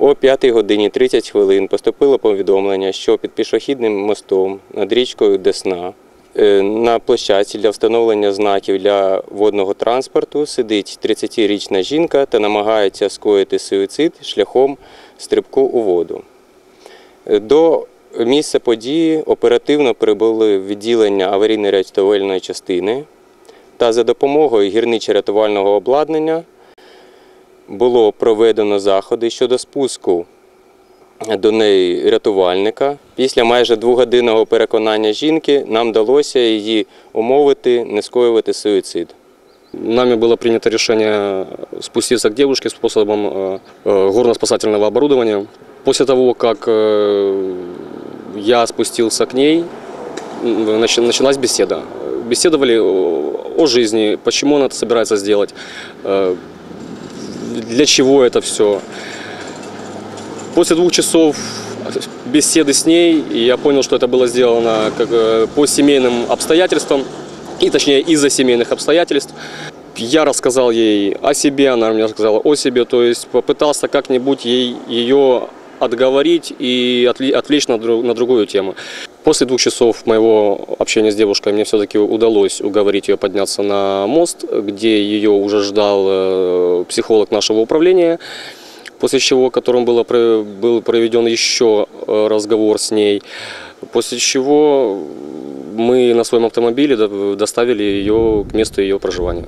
О 5 годині 30 хвилин поступило повідомлення, що під пішохідним мостом над річкою Десна е, на площадці для встановлення знаків для водного транспорту сидить 30-річна жінка та намагається скоїти суїцид шляхом стрибку у воду. Е, До місця події оперативно прибули відділення аварійно-рятувальної частини та за допомогою гірничо-рятувального обладнання було проведено заходи щодо спуску до неї рятувальника. Після майже двогодинного переконання жінки нам вдалося її умовити не скоювати суїцид. Нами было принято решение спуститься к девушке способом э, э, горно-спасательного оборудования. После того, как э, я спустился к ней, м, нач- началась беседа. Беседовали о- о жизни, почему она это собирается сделать, э, для чего это все. После двух часов беседы с ней я понял, что это было сделано как, э, по семейным обстоятельствам, и точнее из-за семейных обстоятельств. Я рассказал ей о себе, она мне рассказала о себе, то есть попытался как-нибудь ей, ее отговорить и отвле- отвлечь на, дру- на другую тему. После двух часов моего общения с девушкой мне все-таки удалось уговорить ее подняться на мост, где ее уже ждал э, психолог нашего управления, после чего, которым было, был проведен еще э, разговор с ней, после чего мы на своем автомобиле до- доставили ее к месту ее проживания.